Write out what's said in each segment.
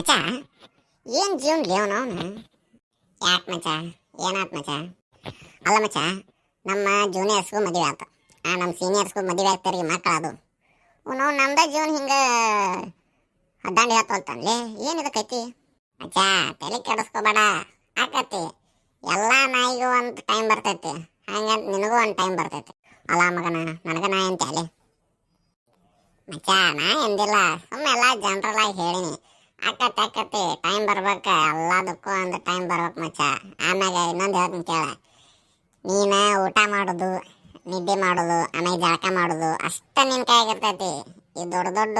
ಮಚ ಏನ್ ಜೀವನ ಲೇವನ ಅವನು ಯಾಕೆ ಮಚ ಏನಾಯ್ತು ಮಚ ಅಲ್ಲ ಮಚ ನಮ್ಮ ಜೂನಿಯರ್ಸ್ಗೂ ಮದುವೆ ಆತ. ಆ ನಮ್ಮ ಸೀನಿಯರ್ಸ್ಗೂ ಮದುವೆ ಆಗ್ತಾರಿಗೆ ಮಕ್ಕಳು ಅದು ನಾವು ನಮ್ದ ಜೀವನ ಹಿಂಗ ಹದ್ದಾಂಡಿ ಹತ್ತಲ್ತಾನ್ಲಿ ಏನಿದೆ ಕೈತಿ ಮಚ ತಲೆ ಕೆಡಿಸ್ಕೋಬೇಡ. ಆಕತಿ ಎಲ್ಲ ನಾಯಿಗೂ ಒಂದು ಟೈಮ್ ಬರ್ತೈತಿ. ಹಂಗಂತ ನಿನಗೂ ಒಂದು ಟೈಮ್ ಬರ್ತೈತಿ. ಅಲ್ಲ ಮಗನ, ನನಗ ನಾ ಅಂತ ಮಚ್ಚ ನಾ ಎಂದಿಲ್ಲ ಸುಮ್ಮನೆ ಎಲ್ಲ ಜನರಲ್ ಹೇಳಿನಿ. ಆಕತ್ತೆ ತಕ್ಕತ್ತಿ ಟೈಮ್ ಬರ್ಬೇಕ ಎಲ್ಲದಕ್ಕೂ ಒಂದು ಟೈಮ್ ಬರ್ಬೇಕು ಮಚ್ಚ. ಆಮ್ಯಾಗ ಇನ್ನೊಂದು ಹೇಳ್ತೀನಿ ಕೇಳ. ನೀನು ಊಟ ಮಾಡೋದು, ನಿದ್ದೆ ಮಾಡೋದು, ಆಮೇಲೆ ಜಳಕ ಮಾಡೋದು, ಅಷ್ಟ ನಿನ್ನ ಕೈಯಾಗಿರ್ತೈತಿ. ಈ ದೊಡ್ಡ ದೊಡ್ಡ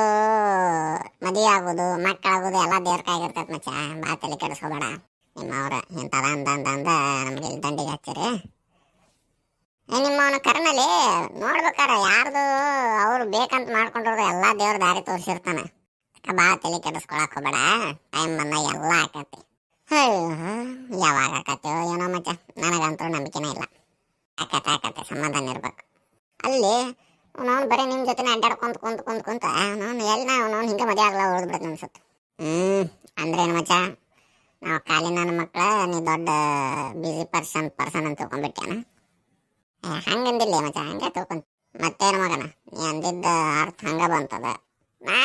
ಮದುವೆ ಆಗೋದು ಮಕ್ಕಳಾಗೋದು ಎಲ್ಲ ದೇವ್ರ ಕೈಯಾಗಿರ್ತೈತಿ ಮಚ್ಚ. ಭಾಳ ತಲೆ ಕೆಡಿಸ್ಕೋಬೇಡ. ನಿಮ್ಮವ್ರ ಇಂಥದ ಅಂದ ಅಂದ ಅಂದ, ನಮ್ಗೆ ಇಲ್ಲಿ ದಂಡಿಗೆ ಹಚ್ಚಿರಿ. ನಿಮ್ಮವನ ಕರ್ನಲ್ಲಿ ನೋಡ್ಬೇಕಾರ, ಯಾರ್ದು ಅವ್ರು ಬೇಕಂತ ಮಾಡ್ಕೊಂಡಿರೋದು ಎಲ್ಲ ದೇವ್ರ ದಾರಿ ತೋರಿಸಿರ್ತಾನೆ. ಭಾಳ ತಲೆ ಕೆಡಿಸ್ಕೊಳಕ್ ಹೋಗ್ಬೇಡ. ಟೈಮ್ ಬಂದಾಗ ಎಲ್ಲ ಆಕತಿ. ಯಾವಾಗ ಆಕತ್ತೋ ಏನೋ ಮತ್ತೆ ನನಗಂತೂ ನಂಬಿಕೆನೇ ಇಲ್ಲ. ಆಕತ್ತೆ ಆಕತೆ ಸಮಾಧಾನ ಇರ್ಬೇಕು. ಅಲ್ಲಿ ಅವ್ನು ಬರೀ ನಿಮ್ಮ ಜೊತೆ ಅಡ್ಡಾಡ್ಕೊಂತ, ಕುಂತ ಕುಂತ ಕುಂತ ನಾನು ಎಲ್ಲ ಅವ್ನು ಹಿಂಗೆ ಮದುವೆ ಆಗಲ್ಲ ಉಳಿದ್ಬಿಡ್ತು ಅನ್ಸುತ್ತೆ. ಹ್ಞೂ ಅಂದ್ರೇನು ಮಚ್ಚ? ನಾವು ಕಾಲಿ ನನ್ನ ಮಕ್ಕಳ ನೀ ದೊಡ್ಡ ಬಿಸಿ ಪರ್ಸನ್ ಪರ್ಸನ್ ಅಂತ ತಿಳ್ಕೊಂಡ್ಬಿಟ್ಟೇನ ಹಂಗಂದಿಲ್ಲ ಮಚ್ಚ, ಹಂಗೆ ತಿಳ್ಕೊಂತ. ಮತ್ತೇನು ಮಗನ? ನೀ ಅಂದಿದ್ದ ಅರ್ಥ ಹಂಗ ಬಂತದ. ನಾ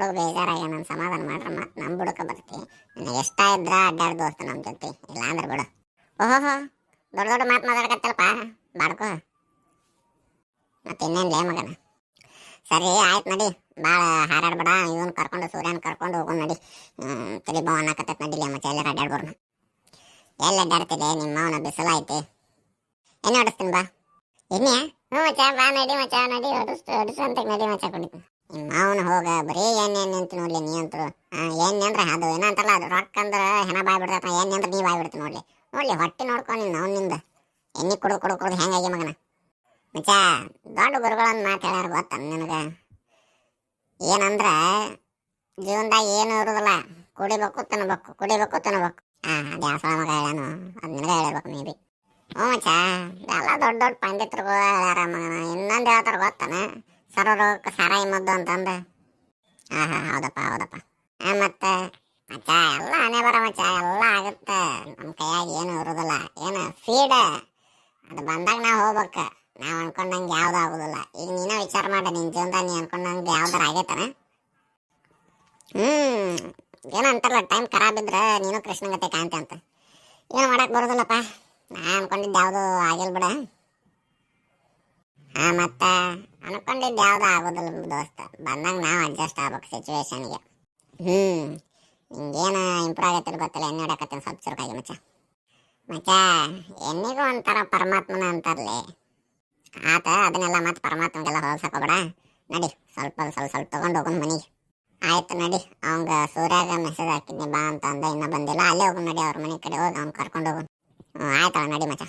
ಹುಡುಗ ಬೇಜಾರಾಗ ನನ್ನ ಸಮಾಧಾನ ಮಾಡ್ರಮ್ಮ. ನಮ್ಮ ಬುಡಕ ಬರ್ತಿ ನನಗೆ ಎಷ್ಟ ಇದ್ರ ಅಡ್ಡಾಡ್ ದೋಸ್ತ ನಮ್ಮ ಜೊತೆ. ಇಲ್ಲ ಅಂದ್ರೆ ಬಿಡು. ಓಹೋ ದೊಡ್ಡ ದೊಡ್ಡ ಮಾತು ಮಾತಾಡಕತ್ತಲ್ಪ ಬಾಡ್ಕೋ. ಮತ್ತೆ ಇನ್ನೇನ್ಲೇ ಮಗನ? ಸರಿ, ಆಯ್ತು ನಡಿ. ಭಾಳ ಹಾರಾಡ್ಬೇಡ. ಇವನ್ ಕರ್ಕೊಂಡು, ಸೂರ್ಯನ ಕರ್ಕೊಂಡು ಹೋಗೋಣ ನಡಿ. ತಲೆ ಬಾವ್ ಅನ್ನಕತ್ತೈತೆ ನಡಿಲಿ ಮತ್ತೆ ಎಲ್ಲ ಅಡ್ಡಾಡ್ಬೋರ್ನ ಎಲ್ಲ ಅಡ್ಡಾಡ್ತಿದೆ ನಿಮ್ಮ ಅವನ ಬಿಸಿಲಾಯ್ತು ಏನು ಹೊಡಿಸ್ತೀನಿ ಬಾ. ಇನ್ನೇ ಹ್ಞೂ ಮಚ್ಚ, ಬಾ ನಡಿ ಮಚ್ಚ, ನಡಿ. ಹೊಡಿಸ್, ಹೊಡಿಸು ಅಂತ ನಡಿ ಮಚ್ಚ ಕುಡಿತು ನಿಮ್ಮ ಅವನು ಹೋಗ, ಬರೀ ಎಣ್ಣೆ ಎಣ್ಣೆ ಅಂತ ನೋಡ್ಲಿ ನೀ ಅಂತರು. ಎಣ್ಣೆ ಅಂದ್ರೆ ಅದು ಏನಂತಲ್ಲ ಅದು, ರೊಕ್ಕ ಅಂದ್ರೆ ಹೆಣ ಬಾಯ್ ಬಿಡ್ತೈತೆ ಎಣ್ಣೆ ಅಂದ್ರೆ ನೀ ಬಾಯ್ ನೋಡ್ಲಿ. ನೋಡ್ಲಿ, ಹೊಟ್ಟೆ ನೋಡ್ಕೊಂಡು ನಿನ್ನ ಅವನಿಂದ ಎಣ್ಣೆ ಕುಡ್ದು ಕುಡ್ದು ಕುಡ್ದು ಹೆಂಗಾಗಿ ಮಗನ? ಮಚ್ಚ, ದೊಡ್ಡ ಗುರುಗಳನ್ನ ಮಾತಾಡ್ಯಾರ ಗೊತ್ತ ನಿನಗೆ? ಏನಂದ್ರೆ, ಜೀವನದಾಗ ಏನು ಇರೋದಿಲ್ಲ. ಕುಡಿಬೇಕು, ತಿನ್ಬೇಕು ಕುಡಿಬೇಕು, ತಿನ್ಬೇಕು. ಹಾಂ ಅದು ಯಾವ ಸಲ ಮಗ ಹೇಳ್ಯಾನು, ಅದು ನಿನಗೆ ಹೇಳಿರ್ಬೇಕು ಮೇ ಹ್ಞೂ ಮಚ್ಚ, ಎಲ್ಲ ದೊಡ್ಡ ದೊಡ್ಡ ಪಂಡಿತರು ಹೇಳ್ಯಾರ ಇನ್ನೊಂದು ಹೇಳ್ತಾರ ಗೊತ್ತಾನ? ಸರೋರೋಗಕ್ಕೆ ಸಾರಾಯಿ ಮದ್ದು ಅಂತಂದು. ಹಾ ಹಾ ಹೌದಪ್ಪ ಹೌದಪ್ಪ. ಹಾಂ ಮತ್ತೆ ಮಚ್ಚ ಎಲ್ಲ ಹಣೆ ಬರ ಮಚ್ಚ ಎಲ್ಲ ಆಗುತ್ತೆ. ನಮ್ಮ ಕೈಯಾಗಿ ಏನು ಇರೋದಿಲ್ಲ. ಏನು ಫೀಡ್ ಅದು ಬಂದಾಗ ನಾವು ಹೋಗ್ಬೇಕು. ನಾವು ಅನ್ಕೊಂಡಂಗೆ ಯಾವ್ದು ಆಗೋದಿಲ್ಲ. ಈಗ ನೀನೇ ವಿಚಾರ ಮಾಡ ನಿನ್ನ ಜೀವನದಾಗ ನೀ ಅನ್ಕೊಂಡಂಗೆ ಯಾವ್ದಾರ ಆಗೈತಾನೆ? ಹ್ಞೂ ಏನೋ ಅಂತಾರಲ್ಲ ಟೈಮ್ ಖರಾಬ್ ಇದ್ರೆ ನೀನು ಕೃಷ್ಣಗತೆ ಕಾಂತಿ ಅಂತ. ಏನು ಮಾಡೋಕ್ಕೆ ಬರೋದಿಲ್ಲಪ್ಪ. ನಾ ಅನ್ಕೊಂಡಿದ್ದು ಯಾವುದು ಆಗಿಲ್ಲ ಬಿಡ. ಹಾ ಮತ್ತ ಅನ್ಕೊಂಡಿದ್ದು ಯಾವ್ದು ಆಗೋದಿಲ್ಲ ದೋಸ್ತ. ಬಂದಂಗ ನಾವು ಅಡ್ಜಸ್ಟ್ ಆಗ್ಬೇಕು ಸಿಚುವೇಶನ್ಗೆ ಹ್ಮ್. ನಿಂಗೇನು ಇಂಪ್ರೂವ್ ಆಗತ್ತಿಲ್ಲ ಗೊತ್ತಿಲ್ಲ ಎಣ್ಣೆ ಹೊಡಕತ್ತೀನಿ ಸ್ವಲ್ಪ ಚುರುಕಾಗಿ ಮಚ್ಚ. ಮಚ್ಚ ಎಣ್ಣಿಗೂ ಒಂಥರ ಪರಮಾತ್ಮನ ಅಂತಾರಲಿ. ಆತ ಅದನ್ನೆಲ್ಲ ಮತ್ತೆ ಪರಮಾತ್ಮಗೆಲ್ಲ ಹೋಲ್ಸಕೋಬೇಡ ನಡಿ ಸ್ವಲ್ಪ ಸ್ವಲ್ಪ ಸ್ವಲ್ಪ ತಗೊಂಡು ಹೋಗೋಣ ಮನೆಗೆ. ಆಯ್ತು ನಡಿ ಅವಂಗ ಸೂರ್ಯಾಗ ಮೆಸೇಜ್ ಹಾಕಿದ್ನಿ ಬಾ ಅಂತ ಅಂದ ಇನ್ನೂ ಬಂದಿಲ್ಲ. ಅಲ್ಲೇ ಹೋಗೋಣ ನಡಿ ಅವ್ರ ಮನೆ ಕಡೆ ಹೋಗಿ ಅವ್ನು ಕರ್ಕೊಂಡು ಹೋಗೋಣ ಹ್ಞೂ ಆಯ್ತಲ್ಲ ನಡಿ ಮಚ್ಚ.